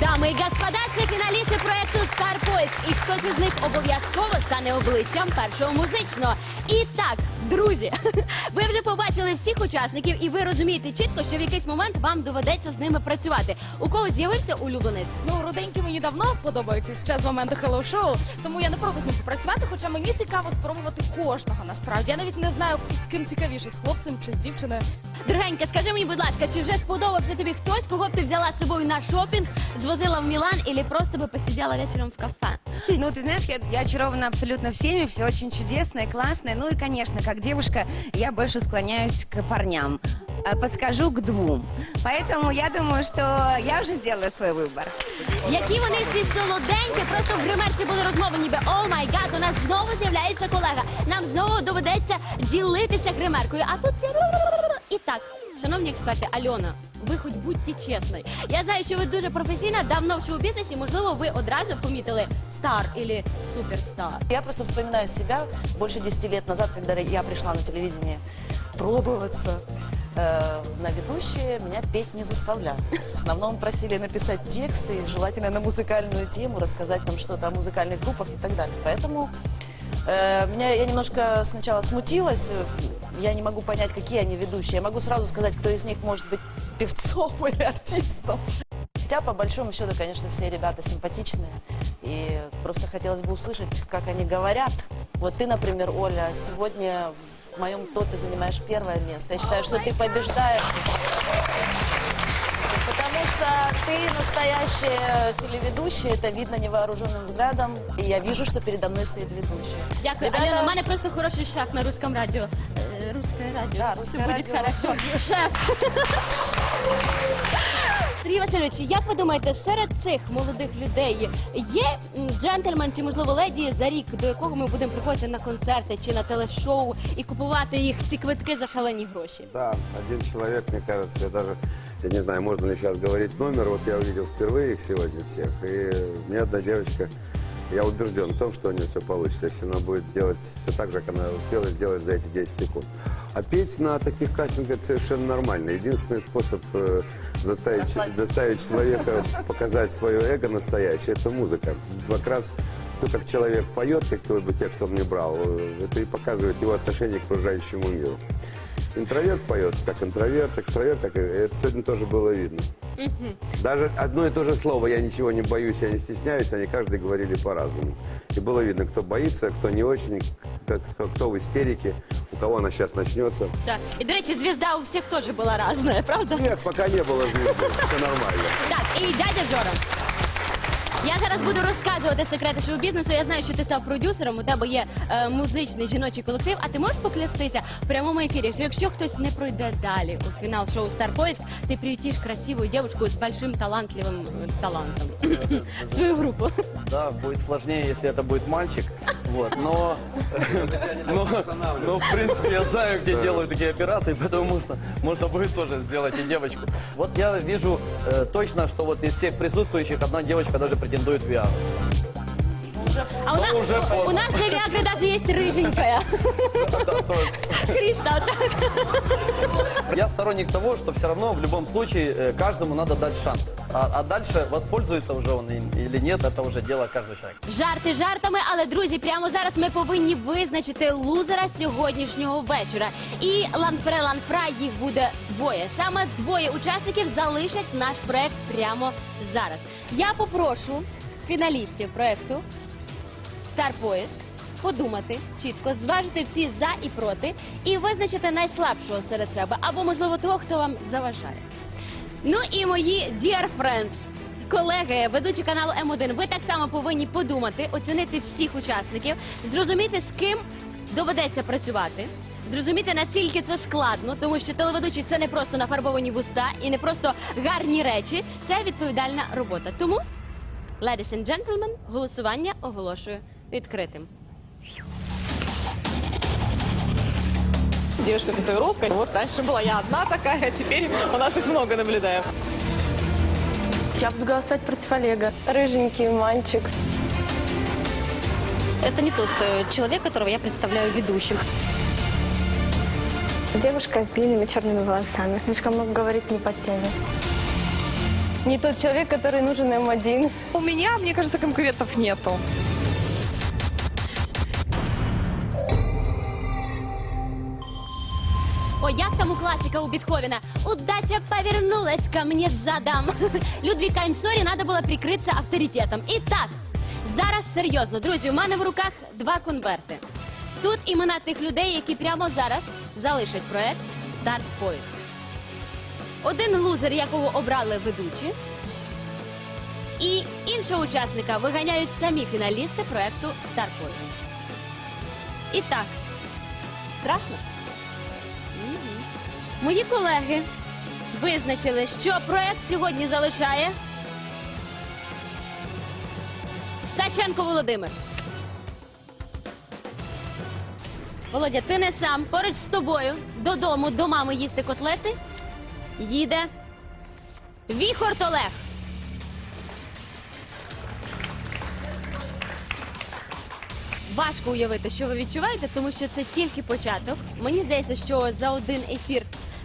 Дами і господа, це фіналісти проекту Poise. І хтось із них обов'язково стане обличчям першого музичного. І так, друзі, ви вже побачили всіх учасників, і ви розумієте чітко, що в якийсь момент вам доведеться з ними працювати. У кого з'явився улюбленець? Ну, руденькі мені давно подобаються ще з моменту Hello Show, тому я не проти з ним попрацювати, хоча мені цікаво спробувати кожного насправді. Я навіть не знаю, з ким цікавіше, з хлопцем чи з дівчиною. Дорогенька, скажи мені, будь ласка, чи вже сподобався тобі хтось, кого б ти взяла з собою на шопінг, звозила в Мілан, або просто би посиділа вечором в кафе? Ну, ты знаешь, я, я очарована абсолютно всеми, все очень чудесное, классное. Ну и, конечно, как девушка, я больше склоняюсь к парням. А Подскажу к двум. Поэтому я думаю, что я уже сделала свой выбор. Які вони всі солоденькі, просто в гримерці були розмови, ніби о май гад, у нас знову з'являється колега. Нам знову доведеться ділитися гримеркою. А тут всі і так. Шановні експерти, Альона, ви хоч будьте чесною. Я знаю, що ви дуже професійна, давно в шоу-бізнесі. Можливо, ви одразу помітили стар або суперстар. Я просто вспоминаю себя больше 10 лет назад, когда я пришла на телевидение пробоваться э, на ведущие, меня петь не заставляли. То есть В основном просили написать тексты, желательно на музыкальную тему, рассказать там что-то о музыкальных группах и так далее. Поэтому э, меня я немножко сначала смутилась. э, Я не могу понять, какие они ведущие. Я могу сразу сказать, кто из них может быть певцом или артистом. Хотя, по большому счету, конечно, все ребята симпатичные. И просто хотелось бы услышать, как они говорят. Вот ты, например, Оля, сегодня в моем топе занимаешь первое место. Я считаю, что ты побеждаешь. Потому что ты настоящая телеведущая, это видно невооруженным взглядом. И я вижу, что передо мной стоит ведущая. Дякую. Ребята- Альона, у мене просто хороший шеф на русском радіо. Е, Русское радіо. Да, Все русское буде радіо. хорошо. Шеф. Сергій Васильович, як ви думаєте, серед цих молодих людей є м, джентльмен чи можливо леді за рік, до якого ми будемо приходити на концерти чи на телешоу і купувати їх ці квитки за шалені гроші? Да, один человек, мне кажется, я даже, я не знаю, можно ли сейчас говорить номер, вот я увидел впервые их сегодня всех, и мне одна девочка, я убежден в том, что у нее все получится, если она будет делать все так же, как она успела сделать за эти 10 секунд. А петь на таких кастингах это совершенно нормально. Единственный способ э, заставить, заставить человека показать свое эго настоящее, это музыка. Как раз то, как человек поет, какой бы текст он ни брал, э, это и показывает его отношение к окружающему миру. Интроверт поет как интроверт, экстраверт, так и это сегодня тоже было видно. Даже одно и то же слово «я ничего не боюсь, я не стесняюсь», они каждый говорили по-разному. И было видно, кто боится, кто не очень, кто, кто- кто в истерике, у кого она сейчас начнется. Так. І до речі, звізда у всіх теж була різна, правда? Нет, пока не было звезды, все нормально. Так, і дядя Жора. Я зараз буду розказувати секрети шоу-бізнесу. Я знаю, що ти став продюсером, у тебе є е, музичний жіночий колектив. А ти можеш поклястися в прямому ефірі, що якщо хтось не пройде далі у фінал шоу Стар Поиск, ти приютиш красиву дівчинку з большим талантливим е, талантом в свою групу. Да, будет сложнее, если это будет мальчик. Вот, но, но, но, в принципе, я знаю, где делают такие операции, поэтому можно, можно будет тоже сделать и девочку. Вот я вижу э, точно, что вот из всех присутствующих одна девочка даже претендует в Виагру. А у нас, уже поздно. у нас для Виагры даже есть рыженькая. Криста. Я сторонник того, что все равно в любом случае э, каждому надо дать шанс. А, а дальше воспользуется уже он им или нет, это уже дело каждого человека. Жарти жартами, але друзі, прямо зараз ми повинні визначити лузера сьогоднішнього вечора. І ланфре ланфра їх буде двоє. Саме двоє учасників залишать наш проект прямо зараз. Я попрошу фіналістів проекту Стар Поиск подумати чітко, зважити всі за і проти, і визначити найслабшого серед себе, або можливо того, хто вам заважає. Ну і мої dear friends, колеги, ведучі каналу М1, ви так само повинні подумати, оцінити всіх учасників, зрозуміти, з ким доведеться працювати. Зрозуміти, наскільки це складно, тому що телеведучий це не просто нафарбовані вуста і не просто гарні речі, це відповідальна робота. Тому, ladies and gentlemen, голосування оголошую відкритим. Девушка с татуировкой. Вот раньше была я одна такая, а теперь у нас их много наблюдаем. Я буду голосовать против Олега. Рыженький мальчик. Это не тот э, человек, которого я представляю ведущим. Девушка с длинными черными волосами. Слишком много говорит не по теме. Не тот человек, который нужен им один. У меня, мне кажется, конкурентов нету. Як там у класика у Бетховена? Удача повернулась ко мне задом. Людвиг Каймсорі надо було прикритися авторитетом. І так, зараз серйозно, друзі, у мене в руках два конверти. Тут імена тих людей, які прямо зараз залишать проект Start Point. Один лузер, якого обрали ведучі, і іншого учасника виганяють самі фіналісти проекту Point. І так, страшно? Мої колеги визначили, що проект сьогодні залишає Саченко Володимир. Володя, ти не сам поруч з тобою додому до мами їсти котлети. Їде Віхорт Олег. Важко уявити, що ви відчуваєте, тому що це тільки початок. Мені здається, що за один ефір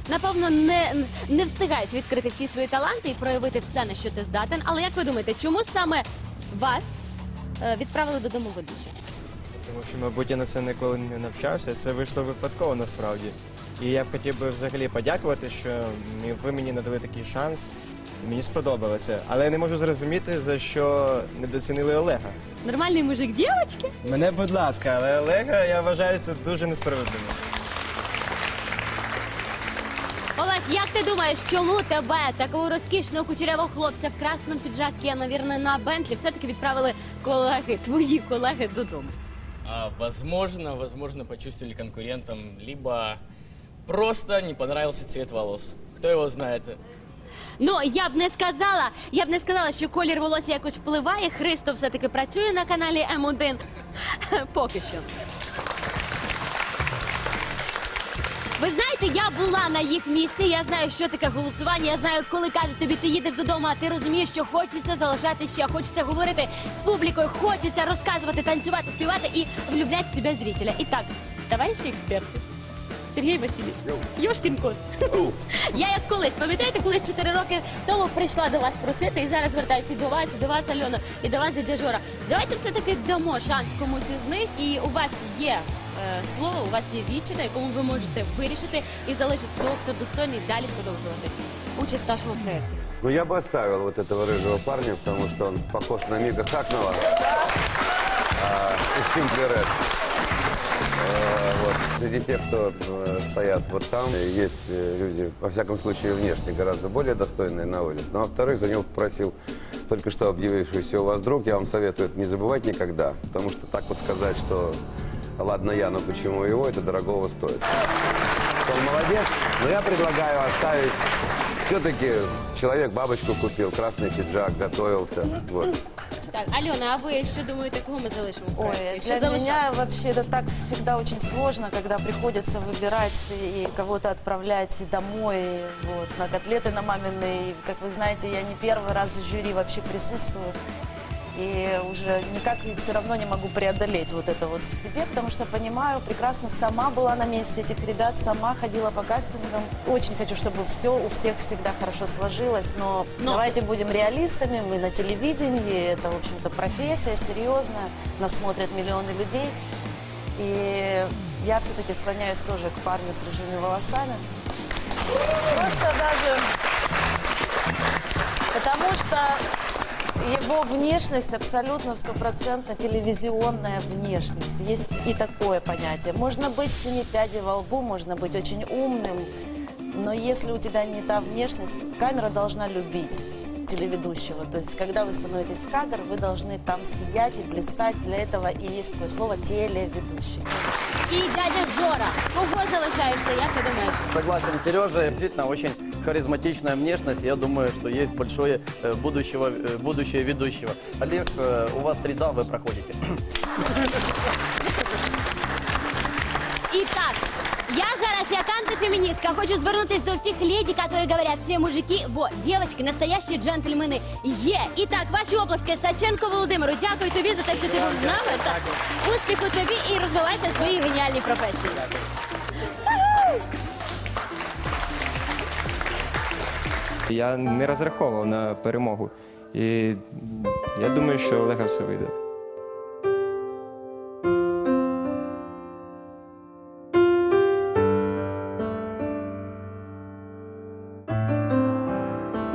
напевно не, не встигаєш відкрити всі свої таланти і проявити все, на що ти здатен. Але як ви думаєте, чому саме вас е, відправили додому ведучі? Тому що, мабуть, я на це ніколи не навчався. Це вийшло випадково насправді. І я б хотів би взагалі подякувати, що ви мені надали такий шанс. Мені сподобалося. Але я не можу зрозуміти, за що недоцінили Олега. Нормальний мужик, дівчатки? Мене, будь ласка, але Олега я вважаю це дуже несправедливо. Як ти думаєш, чому тебе, такого розкішного кучерявого хлопця в красному піджакі, а, навірно, на Бентлі, все-таки відправили колеги, твої колеги додому? А, возможно, возможно, почувствовали конкурентом, либо просто не понравился цвет волос. Кто его знает? Ну я б не сказала, я б не сказала, що колір волосся якось впливає. Христо все-таки працює на каналі М1. Поки що. Ви знаєте, я була на їх місці, я знаю, що таке голосування. Я знаю, коли кажуть тобі, ти їдеш додому, а ти розумієш, що хочеться залишати ще, хочеться говорити з публікою, хочеться розказувати, танцювати, співати і влюбляти в тебе зрителя. І так, товариші експерти, Сергій Васильович, Йошкін кот. Я як колись, пам'ятаєте, колись 4 роки тому прийшла до вас просити і зараз звертаюся і до вас, і до вас, Альона, і до вас, дядя Жора. Давайте все-таки дамо шанс комусь із них, і у вас є слово, у вас є вічі, на якому ви можете вирішити і залишити того, хто достойний далі продовжувати участь в нашому проєкті. Ну, я бы оставил вот этого рыжего парня, потому что он похож на Мига Хакнова а, из Simply Red. Э, вот. Среди тех, кто э, стоят вот там, э, есть э, люди, во всяком случае, внешне гораздо более достойные на улице. Ну, а во-вторых, за него попросил только что объявившийся у вас друг. Я вам советую это не забывать никогда, потому что так вот сказать, что ладно я, но почему его, это дорогого стоит. Он молодец, но я предлагаю оставить все-таки человек бабочку купил, красный пиджак, готовился. Вот. Так, Альона, а ви що думаєте, кого ми залишимо? в проєкті? Ой, Якщо для залишати? меня вообще это так всегда очень сложно, когда приходится выбирать и кого-то отправлять домой вот, на котлеты на маминой. Как вы знаете, я не первый раз в жюри вообще присутствую. И уже никак все равно не могу преодолеть вот это вот в себе, потому что понимаю, прекрасно сама была на месте этих ребят, сама ходила по кастингам. Очень хочу, чтобы все у всех всегда хорошо сложилось, но, Но- давайте будем реалистами, мы на телевидении, это, в общем-то, профессия серьезная, нас смотрят миллионы людей. И я все-таки склоняюсь тоже к парню с рыжими волосами. Просто даже потому что его внешность абсолютно стопроцентно телевизионная внешность. Есть и такое понятие. Можно быть с семи пядей во лбу, можно быть очень умным, но если у тебя не та внешность, камера должна любить телеведущего. То есть, когда вы становитесь в кадр, вы должны там сиять и блистать. Для этого и есть такое слово телеведущий. І дядя Жора, кого залишаєшся, як ти думаєш? Согласен, Сережа, действительно очень харизматичная внешность. Я думаю, что есть большое э, будущего, э, будущее ведущего. Олег, э, у вас три да, вы проходите. І так, я зараз, як антифеміністка, хочу звернутися до всіх леді, які говорять, всі мужики, во, дівчатки, настоящі джентльмени є. І так, ваші оплески Саченко Володимиру, дякую тобі за те, що ти був з нами. Так. Успіху тобі і розвивайся в своїй геніальній професії. Я не розраховував на перемогу. І я думаю, що Олега все вийде.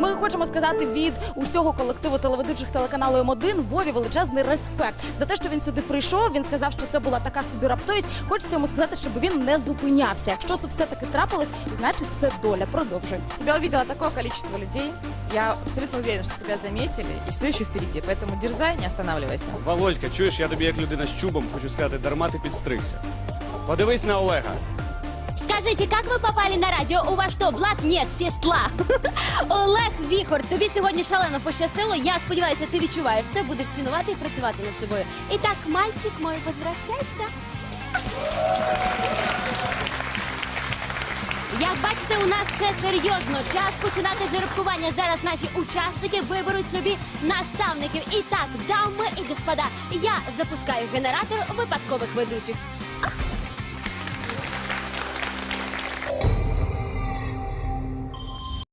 Ми хочемо сказати від усього колективу телеведучих телеканалу М1 Вові величезний респект за те, що він сюди прийшов. Він сказав, що це була така собі раптовість. Хочеться йому сказати, щоб він не зупинявся. Якщо це все таки трапилось, значить це доля. Продовжуй. Тебя увидело такое количество людей. Я абсолютно уверена, что тебя заметили и все еще впереди. Поэтому дерзай, не останавливайся. Володька, чуєш, я тобі як людина з чубом хочу сказати, дарма ти підстригся. Подивись на Олега. Скажите, как вы попали на радіо? У вас що, блат? Нет, сестла. Олег Віхор, тобі сьогодні шалено пощастило. Я сподіваюся, ти відчуваєш це, будеш цінувати і працювати над собою. І так, мальчик мой, возвращайся. Як бачите, у нас все серйозно. Час починати жеребкування. Зараз наші учасники виберуть собі наставників. І так, дами і господа, я запускаю генератор випадкових ведучих.